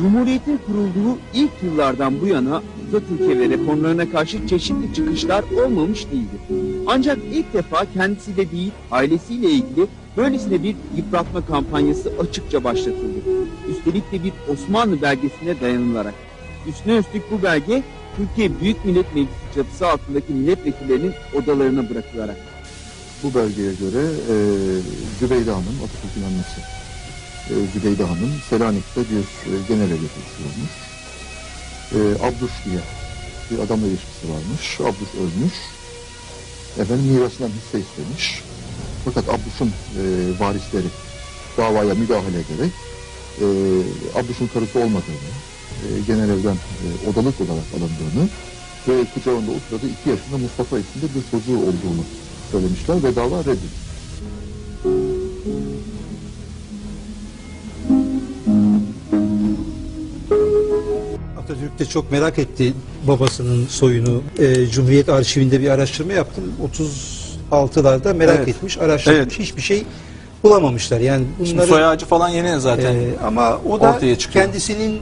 Cumhuriyetin kurulduğu ilk yıllardan bu yana Atatürk'e ve reformlarına karşı çeşitli çıkışlar olmamış değildi. Ancak ilk defa kendisiyle değil, ailesiyle ilgili böylesine bir yıpratma kampanyası açıkça başlatıldı. Üstelik de bir Osmanlı belgesine dayanılarak. Üstüne üstlük bu belge Türkiye Büyük Millet Meclisi çatısı altındaki milletvekillerinin odalarına bırakılarak. Bu belgeye göre e, Zübeyde Hanım, Atatürk'ün annesi Zübeyde Hanım, Selanik'te bir e, genel evletisi olmuş. E, Abduş diye bir adamla ilişkisi varmış. Abduş ölmüş. Efendim mirasından hisse istemiş. Fakat Abduş'un e, varisleri davaya müdahale ederek e, Abduş'un karısı olmadığını, e, genel evden e, odalık olarak alındığını ve kucağında o iki yaşında Mustafa isimli bir çocuğu olduğunu söylemişler ve dava reddedilmiş. Atatürk de çok merak etti babasının soyunu. Ee, Cumhuriyet arşivinde bir araştırma yaptım. 36'larda merak Evet. etmiş, araştırmış. Evet. Hiçbir şey bulamamışlar. Yani Şimdi bunları soy ağacı falan yeni zaten. e, ama o da kendisinin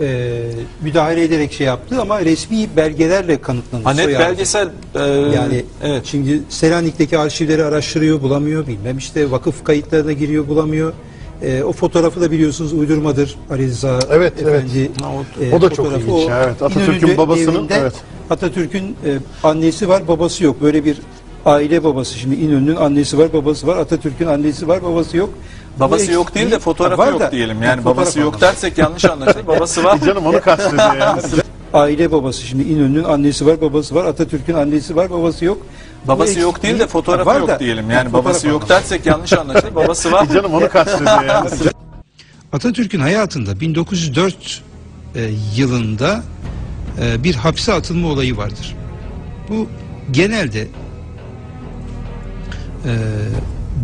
e, müdahale ederek şey yaptı ama resmi belgelerle kanıtlandı. Ha, net belgesel e, Yani evet. şimdi Selanik'teki arşivleri araştırıyor, bulamıyor bilmem işte vakıf kayıtlarına giriyor, bulamıyor. Ee, o fotoğrafı da biliyorsunuz uydurmadır Ali Rıza Evet, Efendi. Ha, o- e, O da çok fotoğrafı. ilginç evet. Atatürk'ün İnönü'nde babasının, evinde evet. Atatürk'ün e, annesi var, babası yok. Böyle bir aile babası. Şimdi İnönü'nün annesi var, babası var. Atatürk'ün annesi var, babası yok. Babası Bu yok değil de eksikliği- fotoğrafı Var yok da- diyelim. Yani Fotoğraf babası yok anlamında. dersek yanlış anlaşılır. babası var. Canım onu kastediyor yani. Aile babası. Şimdi İnönü'nün annesi var, babası var. Atatürk'ün annesi var, babası yok. Babası yok değil de fotoğrafı Var yok da- diyelim. Yani Fotoğraf babası yok dersek yanlış anlaşılır. babası var. Canım onu kastediyor yani. Atatürk'ün hayatında 1904 e, yılında e, bir hapse atılma olayı vardır. Bu genelde e,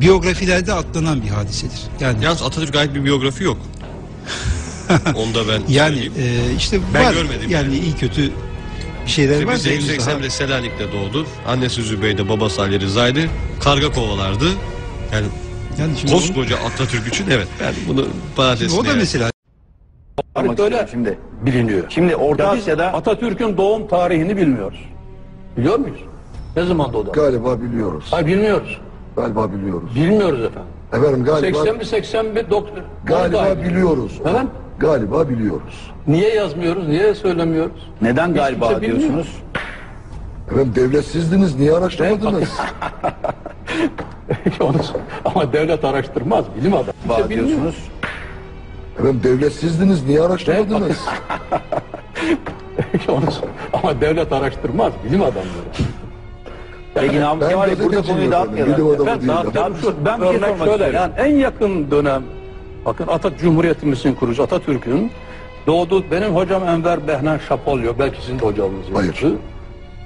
biyografilerde atlanan bir hadisedir. Yani Yalnız Atatürk'e ait bir biyografi yok. Onu da ben yani söyleyeyim. e, işte Ben var görmedim yani iyi kötü şeyler var. daha- 1880'de Selanik'te doğdu. Annesi Zübeyde, babası Ali Rıza'ydı. Karga kovalardı. Yani yani şimdi koskoca Atatürk için evet. Yani bunu şimdi o da yani. mesela Tarih öyle Şimdi biliniyor. şimdi Orta Ya Asya'da Atatürk'ün doğum tarihini bilmiyoruz. Biliyor muyuz? Ne zaman doğdu? Galiba biliyoruz. Hayır bilmiyoruz. Galiba biliyoruz. Bilmiyoruz efendim. Efendim galiba 80 mi 81 doktor. galiba biliyoruz. Efendim? Galiba biliyoruz. Niye yazmıyoruz? Niye söylemiyoruz? neden galiba kimse bilmiyor. diyorsunuz? Efendim devletsizdiniz niye araştırmadınız? Onu- Ama devlet araştırmaz. Bilim adamı. Kimse Galiba bilmiyor. diyorsunuz. Efendim devletsizdiniz niye araştırmadınız? Onu- Ama devlet araştırmaz. Bilim adamları. Peki Namık Ben Kemal Bey burada gazeteciyim konuyu efendim, dağıtmayalım. bilim adamı Efendim, değilim. şu- ben bir şey Örnek sormak şöyle, istiyorum. yani en yakın dönem bakın Atatürk Cumhuriyetimizin kurucu Atatürk'ün doğduğu benim hocam Enver Behnen Şapolyo belki sizin de hocanız. Hayır.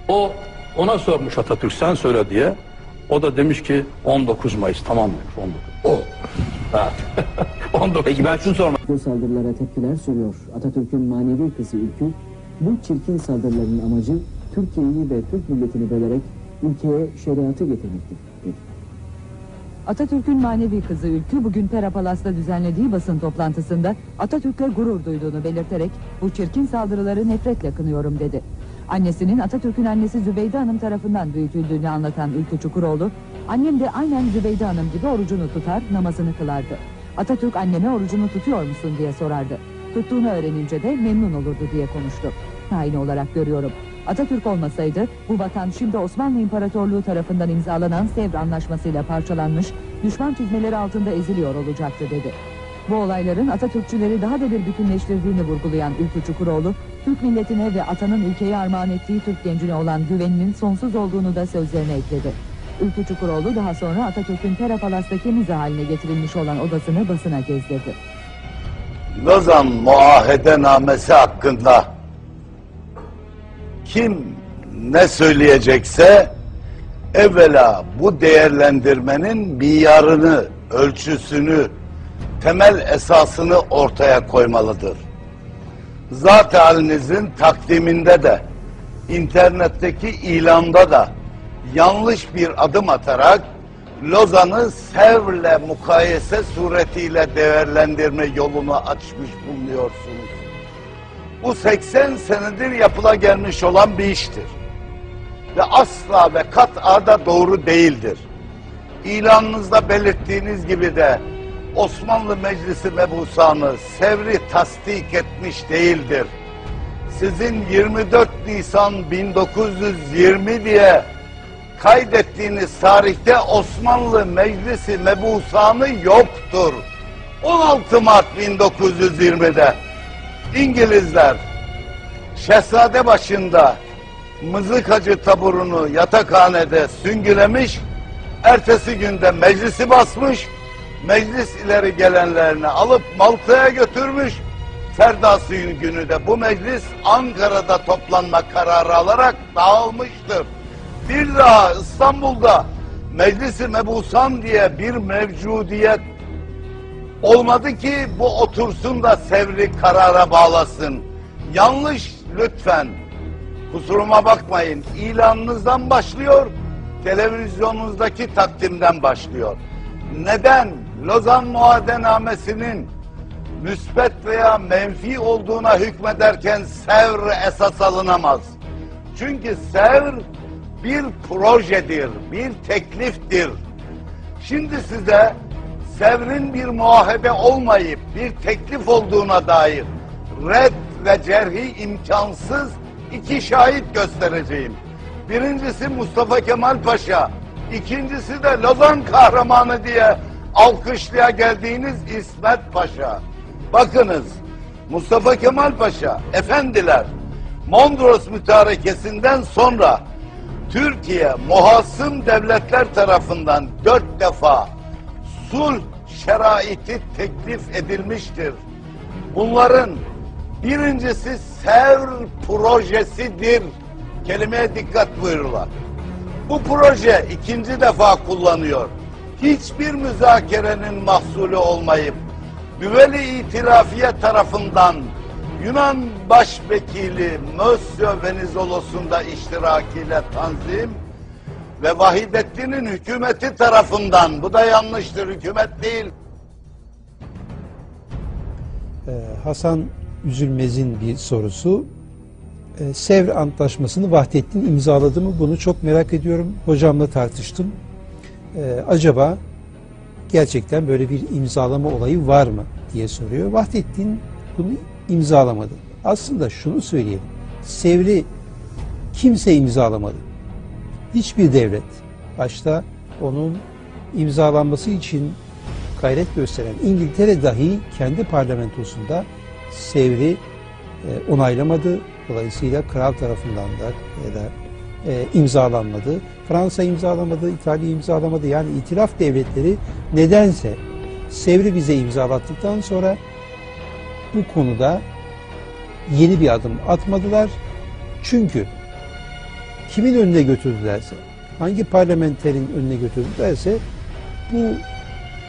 O ona sormuş Atatürk sen söyle diye. O da demiş ki 19 Mayıs tamam demiş 19. O. Ha. 19 Peki ben şunu sormak Bu saldırılara tepkiler sürüyor. Atatürk'ün manevi kızı Ülkü, bu çirkin saldırıların amacı Türkiye'yi ve Türk milletini bölerek ülkeye şeriatı getirmektir. Atatürk'ün manevi kızı Ülkü bugün Pera Palas'ta düzenlediği basın toplantısında Atatürk'le gurur duyduğunu belirterek bu çirkin saldırıları nefretle kınıyorum dedi. Annesinin Atatürk'ün annesi Zübeyde Hanım tarafından büyütüldüğünü anlatan Ülkü Çukuroğlu, annem de aynen Zübeyde Hanım gibi orucunu tutar, namazını kılardı. Atatürk anneme orucunu tutuyor musun diye sorardı. Tuttuğunu öğrenince de memnun olurdu diye konuştu. Hain olarak görüyorum. Atatürk olmasaydı bu vatan şimdi Osmanlı İmparatorluğu tarafından imzalanan Sevr Anlaşması'yla parçalanmış, düşman çizmeleri altında eziliyor olacaktı dedi. Bu olayların Atatürkçüleri daha da bir bütünleştirdiğini vurgulayan Ülkü Çukuroğlu, Türk milletine ve atanın ülkeye armağan ettiği Türk gencine olan güveninin sonsuz olduğunu da sözlerine ekledi. Ülkü Çukuroğlu daha sonra Atatürk'ün Pera Palas'taki müze haline getirilmiş olan odasını basına gezdirdi. Lozan Muahedenamesi hakkında kim ne söyleyecekse evvela bu değerlendirmenin miyarını, ölçüsünü, temel esasını ortaya koymalıdır. Zat halinizin takdiminde de, internetteki ilanda da yanlış bir adım atarak Lozan'ı Sevr'le mukayese suretiyle değerlendirme yolunu açmış bulunuyorsunuz. Bu 80 senedir yapıla gelmiş olan bir iştir. Ve asla ve kat'a da doğru değildir. İlanınızda belirttiğiniz gibi de Osmanlı Meclisi mebusanı Sevr'i tasdik etmiş değildir. Sizin 24 Nisan 1920 diye kaydettiğiniz tarihte Osmanlı Meclisi mebusanı yoktur. 16 Mart 1920'de İngilizler Şehzade başında mızıkacı taburunu yatakhanede süngülemiş, ertesi günde meclisi basmış, meclis ileri gelenlerini alıp Malta'ya götürmüş, Ferdası günü de bu meclis Ankara'da toplanma kararı alarak dağılmıştır. Bir daha İstanbul'da Meclisi Mebusan diye bir mevcudiyet olmadı ki bu otursun da Sevri karara bağlasın. Yanlış lütfen. Kusuruma bakmayın. İlanınızdan başlıyor, televizyonunuzdaki takdimden başlıyor. Neden? Lozan Muadenamesi'nin müsbet veya menfi olduğuna hükmederken Sevr esas alınamaz. Çünkü Sevr bir projedir, bir tekliftir. Şimdi size Sevr'in bir muahede olmayıp bir teklif olduğuna dair red ve cerhi imkansız iki şahit göstereceğim. Birincisi Mustafa Kemal Paşa, ikincisi de Lozan kahramanı diye alkışlaya geldiğiniz İsmet Paşa. Bakınız Mustafa Kemal Paşa, efendiler Mondros mütarekesinden sonra Türkiye muhasım devletler tarafından dört defa sulh şeraiti teklif edilmiştir. Bunların birincisi Sevr projesidir. Kelimeye dikkat buyururlar. Bu proje ikinci defa kullanıyor. Hiçbir müzakerenin mahsulü olmayıp Büveli İtilafiye tarafından Yunan Başvekili Mösyö Venizolos'un da iştirakiyle tanzim ve Vahidettin'in hükümeti tarafından, bu da yanlıştır, hükümet değil, Ee, Hasan Üzülmez'in bir sorusu. Ee, Sevr Antlaşması'nı Vahdettin imzaladı mı? Bunu çok merak ediyorum. Hocamla tartıştım. Ee, acaba gerçekten böyle bir imzalama olayı var mı diye soruyor. Vahdettin bunu imzalamadı. Aslında şunu söyleyelim. Sevr'i kimse imzalamadı. Hiçbir devlet başta onun imzalanması için gayret gösteren İngiltere dahi kendi parlamentosunda Sevr'i e, onaylamadı. Dolayısıyla kral tarafından da ya da e, imzalanmadı. Fransa imzalamadı, İtalya imzalamadı. Yani itilaf devletleri nedense Sevr'i bize imzalattıktan sonra bu konuda yeni bir adım atmadılar. Çünkü kimin önüne götürdülerse, hangi parlamenterin önüne götürdülerse bu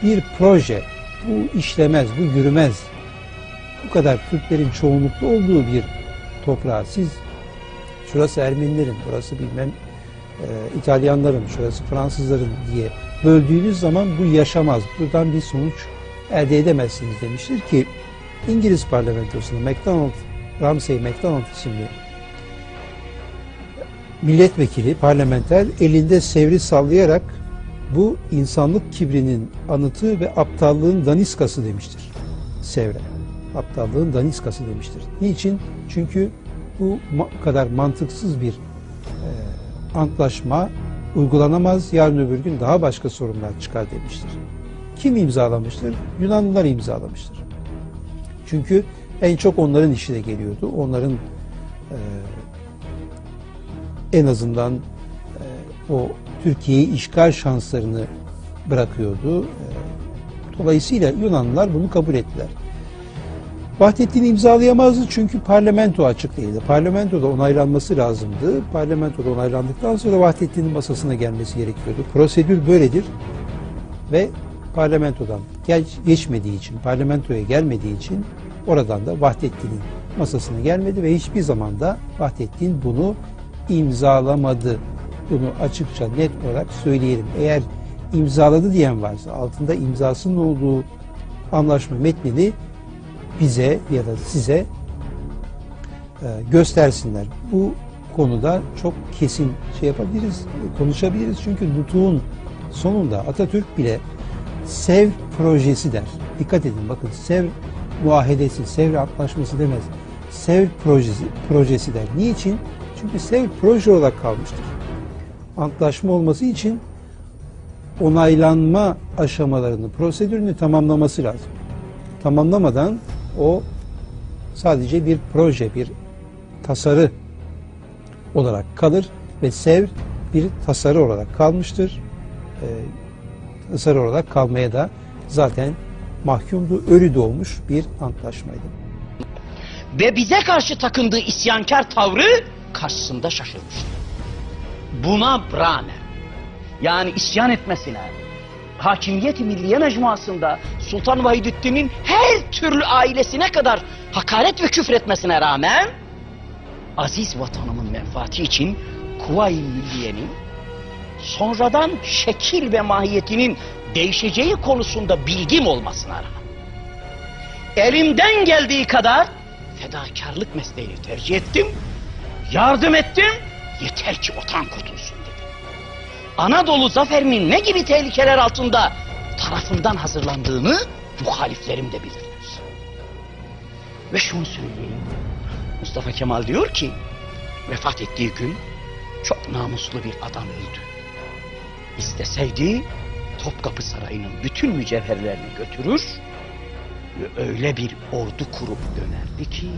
bir proje, bu işlemez, bu yürümez. Bu kadar Türklerin çoğunluklu olduğu bir toprağa siz şurası Ermenilerin, burası bilmem e, İtalyanların, şurası Fransızların diye böldüğünüz zaman bu yaşamaz. Buradan bir sonuç elde edemezsiniz demiştir ki İngiliz parlamentosunda MacDonald, Ramsay MacDonald isimli milletvekili, parlamenter elinde sevri sallayarak bu insanlık kibrinin anıtı ve aptallığın daniskası demiştir. Sevre. Aptallığın daniskası demiştir. Niçin? Çünkü bu kadar mantıksız bir e, antlaşma uygulanamaz. Yarın öbür gün daha başka sorunlar çıkar demiştir. Kim imzalamıştır? Yunanlılar imzalamıştır. Çünkü en çok onların işine geliyordu. Onların e, en azından e, o Türkiye'yi işgal şanslarını bırakıyordu. E, Dolayısıyla Yunanlılar bunu kabul ettiler. Vahdettin imzalayamazdı çünkü parlamento açık değildi. Parlamentoda onaylanması lazımdı. Parlamentoda onaylandıktan sonra Vahdettin'in masasına gelmesi gerekiyordu. Prosedür böyledir ve parlamentodan gel, geçmediği için, parlamentoya gelmediği için oradan da Vahdettin'in masasına gelmedi ve hiçbir zaman da Vahdettin bunu imzalamadı. Bunu açıkça net olarak söyleyelim. Eğer imzaladı diyen varsa, altında imzasının olduğu anlaşma metnini bize ya da size e, göstersinler. Bu konuda çok kesin şey yapabiliriz, konuşabiliriz. Çünkü Nutuk'un sonunda Atatürk bile Sev projesi der. Dikkat edin bakın Sev muahedesi, Sev antlaşması demez. Sev projesi, projesi der. Niçin? Çünkü Sev proje olarak kalmıştır. Antlaşma olması için onaylanma aşamalarını, prosedürünü tamamlaması lazım. Tamamlamadan o sadece bir proje, bir tasarı olarak kalır ve sev bir tasarı olarak kalmıştır. Ee, tasarı olarak kalmaya da zaten mahkumdu, ölü doğmuş bir antlaşmaydı. Ve bize karşı takındığı isyankar tavrı karşısında şaşırmıştı. Buna rağmen yani isyan etmesine Hakimiyet-i Milliye Mecmuası'nda Sultan Vahidettin'in her türlü ailesine kadar hakaret ve küfretmesine rağmen aziz vatanımın menfaati için Kuvayi Milliye'nin sonradan şekil ve mahiyetinin değişeceği konusunda bilgim olmasına rağmen elimden geldiği kadar fedakarlık mesleğini tercih ettim, yardım ettim, yeter ki vatan kurtulsun dedim. Anadolu zaferinin ne gibi tehlikeler altında tarafından hazırlandığını muhaliflerim de bildiler. Ve şunu söyleyeyim, Mustafa Kemal diyor ki, vefat ettiği gün çok namuslu bir adam öldü. İsteseydi Topkapı Sarayı'nın bütün mücevherlerini götürür ve öyle bir ordu kurup dönerdi ki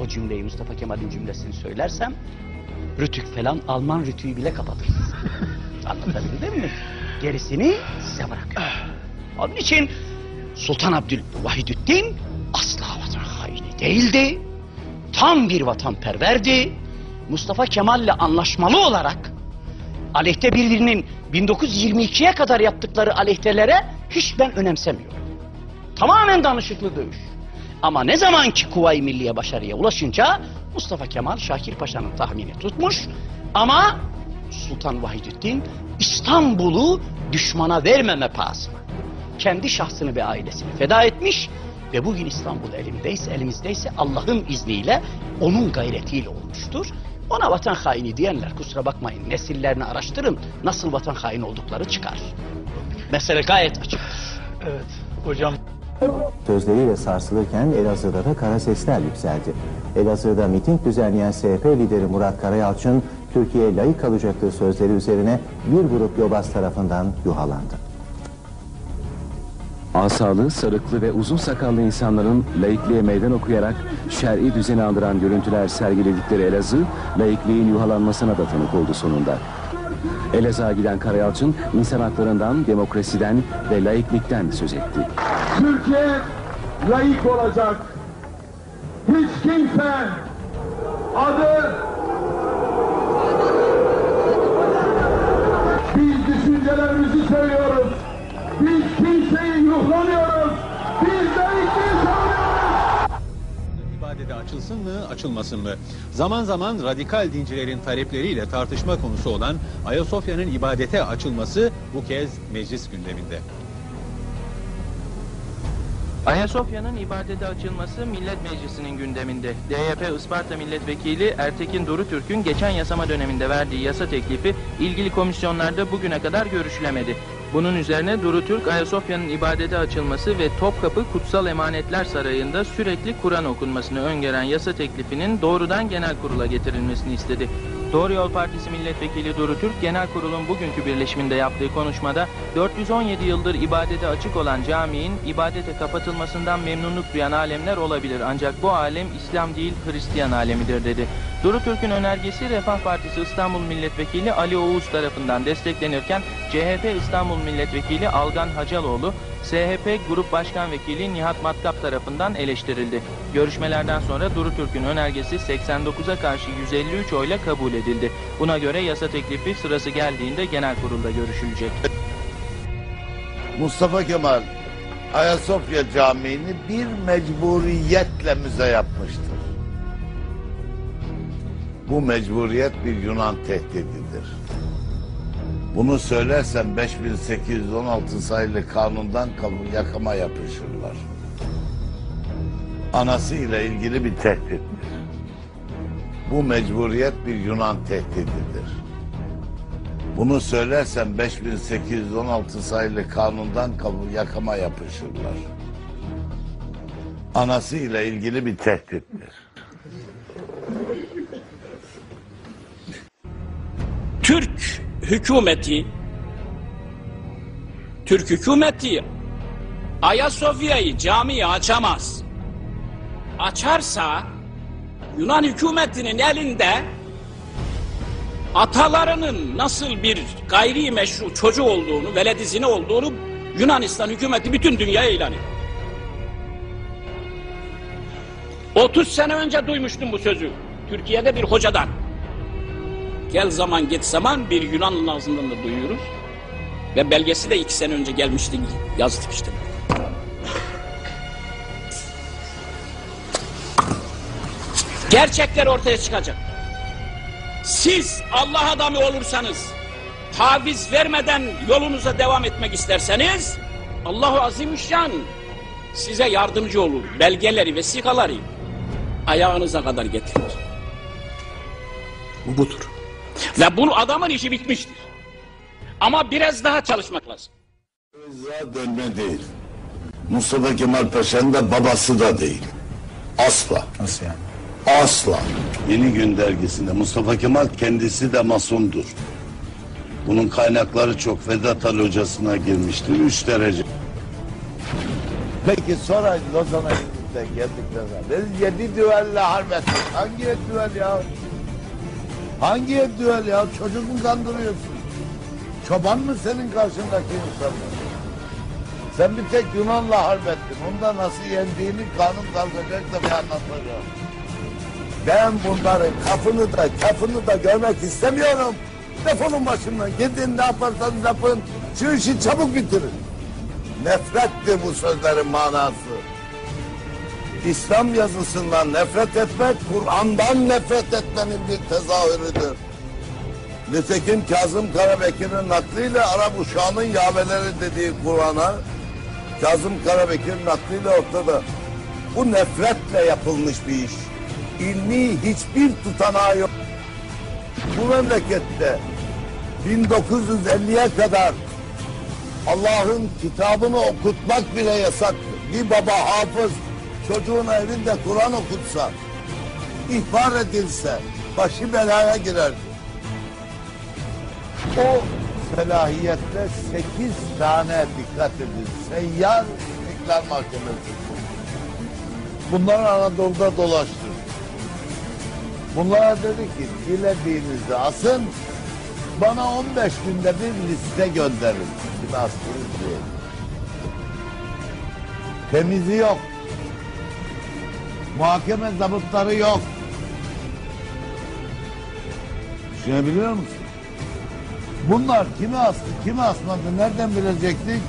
o cümleyi Mustafa Kemal'in cümlesini söylersem Rütük falan Alman rütüğü bile kapatırsınız. Anlatabildim mi? Gerisini size bırakıyorum. Onun için Sultan Abdülvahidüddin asla vatan haini değildi. Tam bir vatanperverdi. Mustafa Kemal'le anlaşmalı olarak aleyhte birbirinin 1922'ye kadar yaptıkları aleyhtelere hiç ben önemsemiyorum. Tamamen danışıklı dövüş. Ama ne zaman ki Kuvayi Milliye başarıya ulaşınca Mustafa Kemal Şakir Paşa'nın tahmini tutmuş ama Sultan Vahidettin İstanbul'u düşmana vermeme pahasına kendi şahsını ve ailesini feda etmiş ve bugün İstanbul elimdeyse elimizdeyse Allah'ın izniyle onun gayretiyle olmuştur. Ona vatan haini diyenler kusura bakmayın nesillerini araştırın nasıl vatan haini oldukları çıkar. Mesele gayet açıktır. Evet hocam. Sözleriyle sarsılırken Elazığ'da da kara sesler yükseldi. Elazığ'da miting düzenleyen SHP lideri Murat Karayalçın, Türkiye layık kalacaktır sözleri üzerine bir grup yobaz tarafından yuhalandı. Asalı, sarıklı ve uzun sakallı insanların laikliğe meydan okuyarak şer'i düzeni andıran görüntüler sergiledikleri Elazığ, laikliğin yuhalanmasına da tanık oldu sonunda. Elazığ'a giden Karayalçın, insan haklarından, demokrasiden ve laiklikten söz etti. Türkiye layık olacak. Hiç kimse adı biz düşüncelerimizi söylüyoruz. Biz kimseyi yuhlamıyoruz. Biz İbadete açılsın mı, açılmasın mı? Zaman zaman radikal dincilerin talepleriyle tartışma konusu olan Ayasofya'nın ibadete açılması bu kez meclis gündeminde. Ayasofya'nın ibadete açılması Millet Meclisi'nin gündeminde. DYP Isparta Milletvekili Ertekin Durutürk'ün geçen yasama döneminde verdiği yasa teklifi ilgili komisyonlarda bugüne kadar görüşülemedi. Bunun üzerine Durutürk Ayasofya'nın ibadete açılması ve Topkapı Kutsal Emanetler Sarayı'nda sürekli Kur'an okunmasını öngören yasa teklifinin doğrudan genel kurula getirilmesini istedi. Doğru Yol Partisi Milletvekili Duru Türk, Genel Kurul'un bugünkü birleşiminde yaptığı konuşmada 417 yıldır ibadete açık olan caminin ibadete kapatılmasından memnunluk duyan alemler olabilir ancak bu alem İslam değil Hristiyan alemidir dedi. Duru Türk'ün önergesi Refah Partisi İstanbul Milletvekili Ali Oğuz tarafından desteklenirken CHP İstanbul Milletvekili Algan Hacaloğlu, SHP Grup Başkan Vekili Nihat Matkap tarafından eleştirildi. Görüşmelerden sonra Duru Türk'ün önergesi 89'a karşı 153 oyla kabul edildi. Buna göre yasa teklifi sırası geldiğinde genel kurulda görüşülecek. Mustafa Kemal Ayasofya Camii'ni bir mecburiyetle müze yapmıştır. Bu mecburiyet bir Yunan tehdididir. Bunu söylersem 5816 sayılı kanundan yakama yapışırlar. Anası ile ilgili bir tehdittir. Bu mecburiyet bir Yunan tehdididir. Bunu söylersem 5816 sayılı kanundan yakama yapışırlar. Anası ile ilgili bir tehdittir. Türk hükümeti Türk hükümeti Ayasofya'yı camiyi açamaz. Açarsa Yunan hükümetinin elinde atalarının nasıl bir gayri meşru çocuğu olduğunu, veledizini olduğunu Yunanistan hükümeti bütün dünyaya ilan ediyor. 30 sene önce duymuştum bu sözü. Türkiye'de bir hocadan. Gel zaman git zaman bir Yunanlı'nın ağzından da duyuyoruz. Ve belgesi de iki sene önce gelmişti yazdık işte. Gerçekler ortaya çıkacak. Siz Allah adamı olursanız, taviz vermeden yolunuza devam etmek isterseniz, Allahu Azimüşşan size yardımcı olur. Belgeleri, vesikaları ayağınıza kadar getirir. Bu budur. Ve bu adamın işi bitmiştir. Ama biraz daha çalışmak lazım. Rıza dönme değil. Mustafa Kemal Paşa'nın da babası da değil. Asla. Nasıl yani? Asla. Yeni Gün dergisinde Mustafa Kemal kendisi de masondur. Bunun kaynakları çok. Vedat Ali hocasına girmiştir. Üç derece. Peki sonra Lozan'a gittik geldiklerine. Biz yedi düelle harp ettik. Hangi yedi düel ya? Hangi düel ya? Çocuk mu kandırıyorsun? Çoban mı senin karşındaki insanlar? Sen bir tek Yunan'la harp ettin. Onda nasıl yendiğini kanun kalkacak da bir anlatacağım. Ben bunların kafını da kafını da görmek istemiyorum. Defolun başımdan. Gidin ne yaparsanız yapın. Şu işi çabuk bitirin. Nefrettir bu sözlerin manası. İslam yazısından nefret etmek, Kur'an'dan nefret etmenin bir tezahürüdür. Nitekim Kazım Karabekir'in nakliyle Arap uşağının yaveleri dediği Kur'an'a Kazım Karabekir'in nakliyle ortada. Bu nefretle yapılmış bir iş. İlmi hiçbir tutanağı yok. Bu memlekette 1950'ye kadar Allah'ın kitabını okutmak bile yasaktı. Bir baba hafız çocuğun evinde Kur'an okutsa, ihbar edilse başı belaya girerdi. O selahiyette sekiz tane dikkat edin. Seyyar İstiklal Mahkemesi. Bunlar Anadolu'da dolaştı. Bunlara dedi ki dilediğinizi asın bana 15 günde bir liste gönderin. Bir askeriniz diye. Temizi yok. Muhakeme zabıtları yok. Düşünebiliyor musun? Bunlar kimi astı, kimi asmadı nereden bilecektik?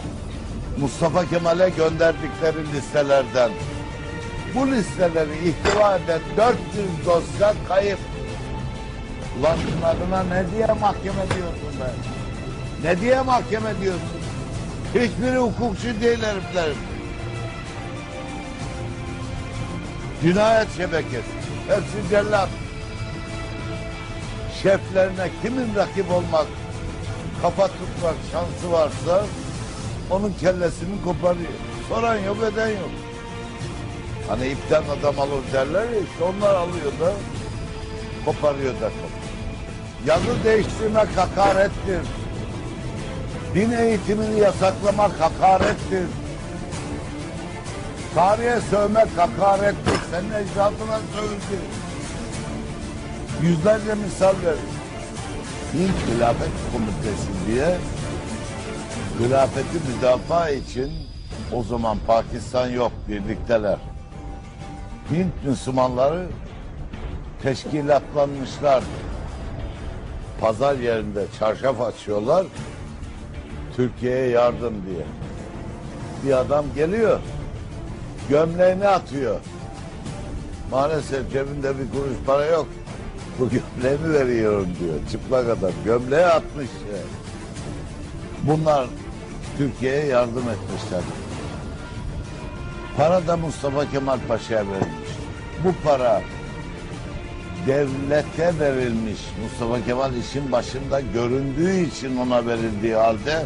Mustafa Kemal'e gönderdikleri listelerden. Bu listeleri ihtiva eden 400 dosya kayıp. Ulan bunlarına ne diye mahkeme diyorsun be? Ne diye mahkeme diyorsun? Hiçbiri hukukçu değil herifler. Cinayet şebekesi. Hepsi cellat. Şeflerine kimin rakip olmak, kafa tutmak şansı varsa onun kellesini koparıyor. Soran yok eden yok. Hani ipten adam alır derler ya işte onlar alıyor da koparıyor da koparıyor. Yazı değiştirmek hakarettir. Din eğitimini yasaklamak hakarettir. Tarihe sövmek hakarettir. Senin ecdadına sövüldü. Yüzlerce misal verir. Hint Hilafet Komitesi diye hilafeti müdafaa için o zaman Pakistan yok birlikteler. Hint Müslümanları teşkilatlanmışlar. Pazar yerinde çarşaf açıyorlar. Türkiye'ye yardım diye. Bir adam geliyor. Gömleğini atıyor. Maalesef cebinde bir kuruş para yok. Bu gömleğimi veriyorum diyor. Çıplak adam. Gömleği atmış. Bunlar Türkiye'ye yardım etmişler. Para da Mustafa Kemal Paşa'ya verilmiş. Bu para devlete verilmiş. Mustafa Kemal işin başında göründüğü için ona verildiği halde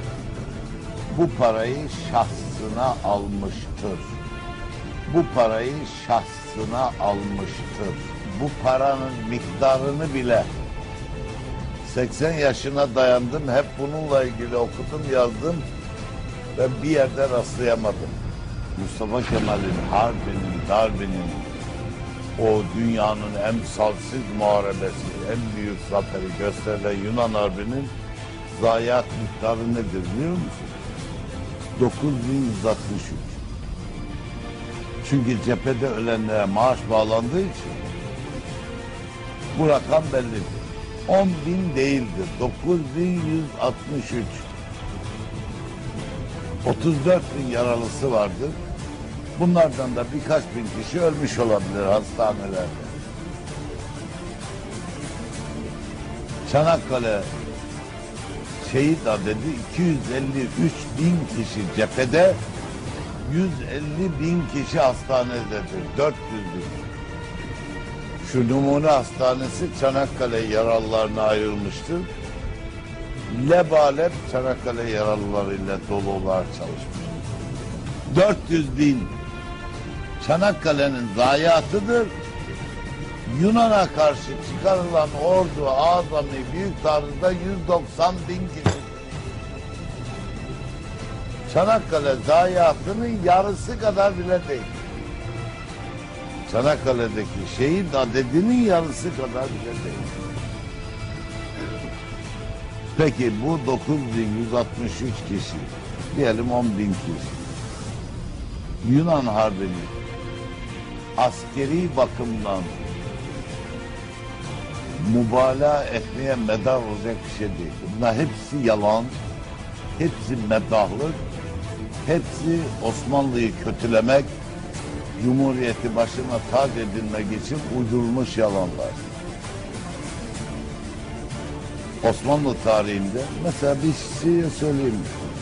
bu parayı şahsına almıştır. Bu parayı şahsına almıştır. Bu paranın miktarını bile 80 yaşına dayandım. Hep bununla ilgili okudum, yazdım ve bir yerde rastlayamadım. Mustafa Kemal'in harbinin, darbinin, o dünyanın emsalsiz muharebesi, en büyük zaferi gösterilen Yunan Harbi'nin zayiat miktarı nedir biliyor musun? 9163. Çünkü cephede ölenlere maaş bağlandığı için bu rakam bellidir. 10 bin değildir. 9163. 34 bin yaralısı vardır. Bunlardan da birkaç bin kişi ölmüş olabilir hastanelerde. Çanakkale şehit adedi 253 bin kişi cephede 150 bin kişi hastanededir. 400 bin. Şu numune hastanesi Çanakkale yaralılarına ayrılmıştır. Lebalep Çanakkale yaralılarıyla dolu olarak çalışmış. 400 bin Çanakkale'nin zayiatıdır. Yunan'a karşı çıkarılan ordu azami büyük taarruzda 190 bin kişi. Çanakkale zayiatının yarısı kadar bile değil. Çanakkale'deki şehit adedinin yarısı kadar bile değil. Peki bu 9163 kişi, diyelim 10 bin kişi. Yunan Harbi'nin askeri bakımdan mübalağa etmeye medar olacak bir şey değil. Bunlar hepsi yalan, hepsi medahlık, hepsi Osmanlı'yı kötülemek, Cumhuriyeti başına tac edilmek için uydurulmuş yalanlar. Osmanlı tarihinde mesela bir şey söyleyeyim.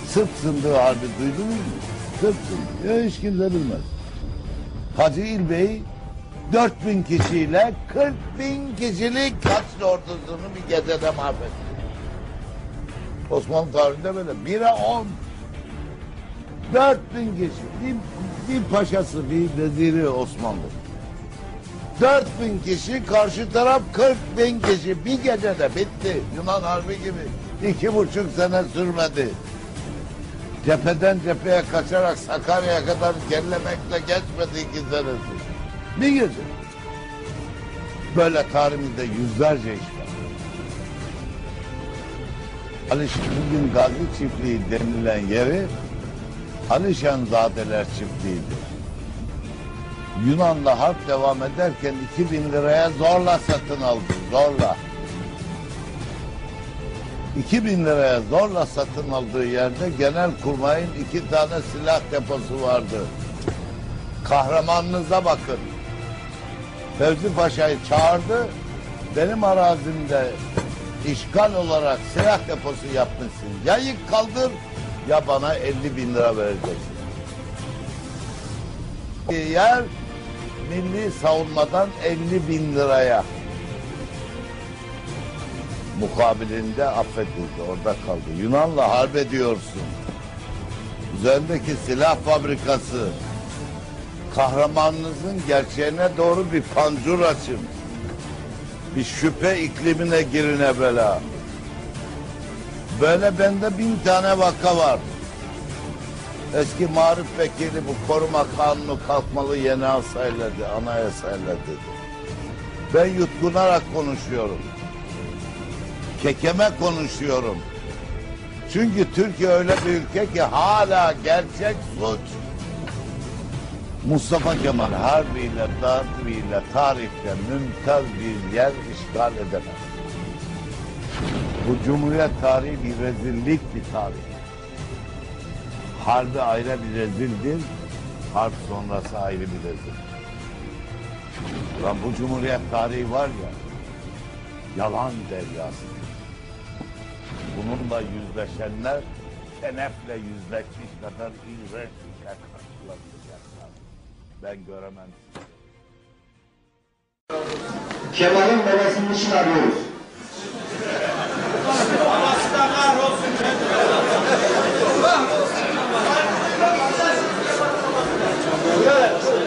Sırp Sındığı Harbi duydunuz mu? Sırp Sındığı. Ya hiç kimse bilmez. Hacı İlbey 4000 kişiyle 40 bin kişilik Haçlı ordusunu bir gecede mahvetti. Osmanlı tarihinde böyle. 1'e 10. 4000 kişi. Bir, bir paşası, bir veziri Osmanlı. 4000 kişi, karşı taraf 40 bin kişi. Bir gecede bitti. Yunan Harbi gibi. iki buçuk sene sürmedi. Cepheden cepheye kaçarak Sakarya'ya kadar gerilemekle geçmedi iki senesi. Bir gece. Böyle tarihimizde yüzlerce iş var. Alişan bugün Gazi Çiftliği denilen yeri Alişanzadeler Çiftliği'ydi. Yunan'la harp devam ederken 2000 liraya zorla satın aldı. Zorla. 2000 liraya zorla satın aldığı yerde genel kurmayın iki tane silah deposu vardı. Kahramanınıza bakın. Fevzi Paşa'yı çağırdı. Benim arazimde işgal olarak silah deposu yapmışsın. Ya yık kaldır ya bana 50 bin lira vereceksin. Yer milli savunmadan 50 bin liraya mukabilinde affedildi. Orada kaldı. Yunan'la harp ediyorsun. Üzerindeki silah fabrikası kahramanınızın gerçeğine doğru bir pancur açın. Bir şüphe iklimine girin evvela. Böyle bende bin tane vaka var. Eski marif vekili bu koruma kanunu kalkmalı yeni asayladı, anayasayla dedi. Ben yutkunarak konuşuyorum. Kekeme konuşuyorum. Çünkü Türkiye öyle bir ülke ki hala gerçek suç. Mustafa Kemal harbiyle, darbiyle tarihte mümtaz bir yer işgal edemez. Bu Cumhuriyet tarihi bir rezillik bir tarih. Harbi ayrı bir rezildir, harp sonrası ayrı bir rezil. Lan bu Cumhuriyet tarihi var ya, yalan deryası. Bununla yüzleşenler şerefle yüzleşmiş kadar iğrenç işe karşılamayacaklar. Ben göremem. Kemal'in babasını da Kahrolsun.